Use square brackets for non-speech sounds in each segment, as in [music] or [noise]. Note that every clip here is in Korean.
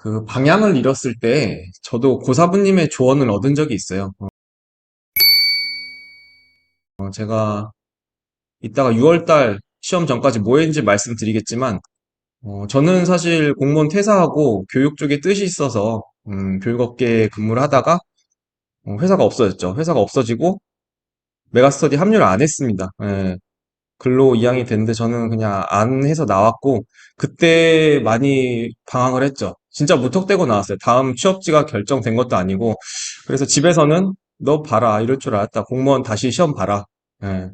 그 방향을 잃었을 때 저도 고사부님의 조언을 얻은 적이 있어요. 어, 제가 이따가 6월달 시험 전까지 뭐 했는지 말씀드리겠지만 어, 저는 사실 공무원 퇴사하고 교육 쪽에 뜻이 있어서 음, 교육업계에 근무를 하다가 어, 회사가 없어졌죠. 회사가 없어지고 메가스터디 합류를 안 했습니다. 예, 근로 이양이 됐는데 저는 그냥 안 해서 나왔고 그때 많이 방황을 했죠. 진짜 무턱대고 나왔어요. 다음 취업지가 결정된 것도 아니고 그래서 집에서는 너 봐라 이럴 줄 알았다. 공무원 다시 시험 봐라. 예.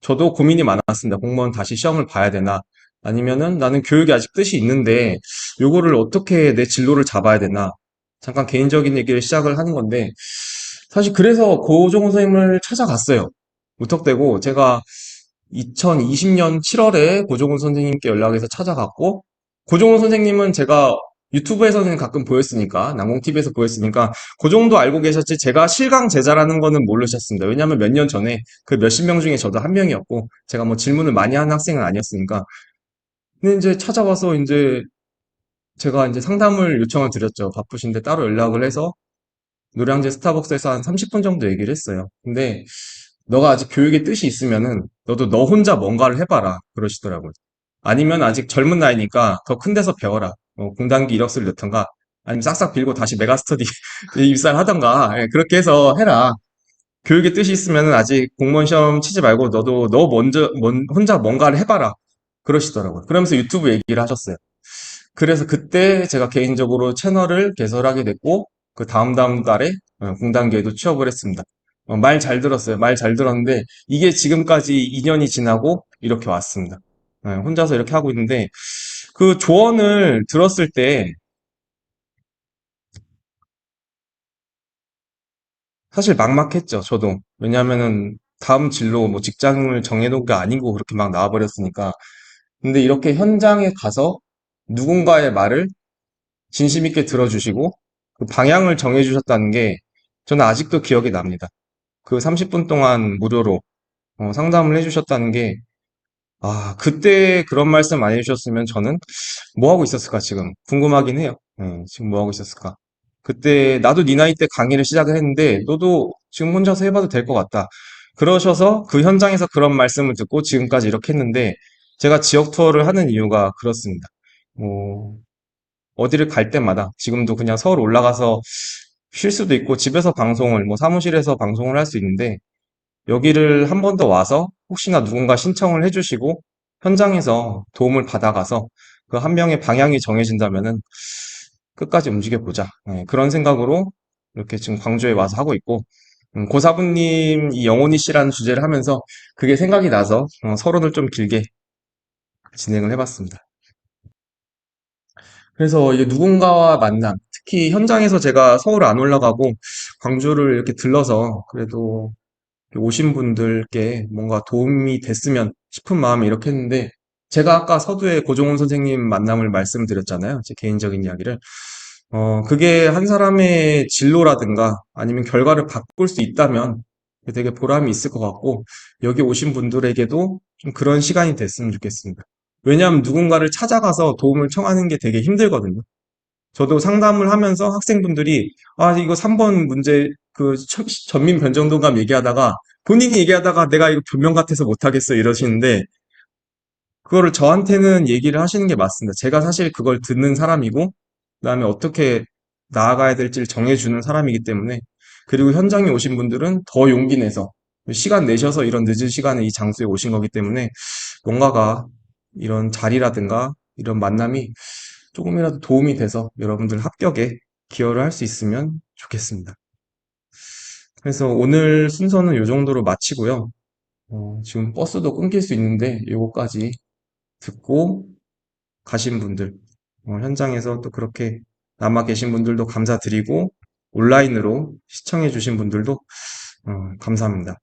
저도 고민이 많았습니다. 공무원 다시 시험을 봐야 되나? 아니면은 나는 교육에 아직 뜻이 있는데 요거를 어떻게 내 진로를 잡아야 되나? 잠깐 개인적인 얘기를 시작을 하는 건데 사실 그래서 고종훈 선생님을 찾아갔어요. 무턱대고 제가 2020년 7월에 고종훈 선생님께 연락해서 찾아갔고 고종훈 선생님은 제가 유튜브에서는 가끔 보였으니까 남공TV에서 보였으니까 그 정도 알고 계셨지 제가 실강 제자라는 거는 모르셨습니다. 왜냐하면 몇 년 전에 그 몇십 명 중에 저도 한 명이었고 제가 뭐 질문을 많이 하는 학생은 아니었으니까 근데 이제 찾아와서 이제 제가 이제 상담을 요청을 드렸죠. 바쁘신데 따로 연락을 해서 노량진 스타벅스에서 한 30분 정도 얘기를 했어요. 근데 너가 아직 교육의 뜻이 있으면은 너도 너 혼자 뭔가를 해봐라 그러시더라고요. 아니면 아직 젊은 나이니까 더 큰 데서 배워라. 뭐 공단기 이력서를 넣던가 아니면 싹싹 빌고 다시 메가스터디 [laughs] 입사를 하던가 예, 그렇게 해서 해라. 교육의 뜻이 있으면은 아직 공무원 시험 치지 말고 너도 너 먼저 뭔- 혼자 뭔가를 해봐라 그러시더라고요. 그러면서 유튜브 얘기를 하셨어요. 그래서 그때 제가 개인적으로 채널을 개설하게 됐고 그 다음 다음 달에 어, 공단기에도 취업을 했습니다. 말잘 들었어요. 말 잘 들었는데 이게 지금까지 2년이 지나고 이렇게 왔습니다. 예, 혼자서 이렇게 하고 있는데 그 조언을 들었을 때 사실 막막했죠. 저도. 왜냐하면은 다음 진로 뭐 직장을 정해놓은 게 아니고 그렇게 막 나와버렸으니까. 근데 이렇게 현장에 가서 누군가의 말을 진심 있게 들어주시고 그 방향을 정해주셨다는 게 저는 아직도 기억이 납니다. 그 30분 동안 무료로 어, 상담을 해주셨다는 게 아, 그때 그런 말씀 안 해주셨으면 저는 뭐 하고 있었을까 지금 궁금하긴 해요. 예, 지금 뭐 하고 있었을까? 그때 나도 네 나이 때 강의를 시작을 했는데 너도 지금 혼자서 해봐도 될 것 같다. 그러셔서 그 현장에서 그런 말씀을 듣고 지금까지 이렇게 했는데 제가 지역 투어를 하는 이유가 그렇습니다. 뭐 어디를 갈 때마다 지금도 그냥 서울 올라가서 쉴 수도 있고 집에서 방송을 뭐 사무실에서 방송을 할 수 있는데 여기를 한 번 더 와서 혹시나 누군가 신청을 해주시고 현장에서 도움을 받아가서 그 한 명의 방향이 정해진다면은 끝까지 움직여보자. 예, 그런 생각으로 이렇게 지금 광주에 와서 하고 있고, 음, 고사부님 이 영혼이 씨라는 주제를 하면서 그게 생각이 나서 어, 서론을 좀 길게 진행을 해봤습니다. 그래서 이게 누군가와 만남, 특히 현장에서 제가 서울 안 올라가고 광주를 이렇게 들러서 그래도 오신 분들께 뭔가 도움이 됐으면 싶은 마음에 이렇게 했는데 제가 아까 서두에 고종훈 선생님 만남을 말씀드렸잖아요. 제 개인적인 이야기를. 어, 그게 한 사람의 진로라든가 아니면 결과를 바꿀 수 있다면 되게 보람이 있을 것 같고 여기 오신 분들에게도 좀 그런 시간이 됐으면 좋겠습니다. 왜냐하면 누군가를 찾아가서 도움을 청하는 게 되게 힘들거든요. 저도 상담을 하면서 학생분들이 아 이거 3번 문제 그 천- 전민 변정동감 얘기하다가 본인이 얘기하다가 내가 이거 변명 같아서 못하겠어 이러시는데 그거를 저한테는 얘기를 하시는 게 맞습니다. 제가 사실 그걸 듣는 사람이고 그다음에 어떻게 나아가야 될지를 정해주는 사람이기 때문에 그리고 현장에 오신 분들은 더 용기 내서 시간 내셔서 이런 늦은 시간에 이 장소에 오신 거기 때문에 뭔가가 이런 자리라든가 이런 만남이 조금이라도 도움이 돼서 여러분들 합격에 기여를 할 수 있으면 좋겠습니다. 그래서 오늘 순서는 이 정도로 마치고요. 어, 지금 버스도 끊길 수 있는데 요거까지 듣고 가신 분들, 어, 현장에서 또 그렇게 남아 계신 분들도 감사드리고 온라인으로 시청해 주신 분들도 어, 감사합니다.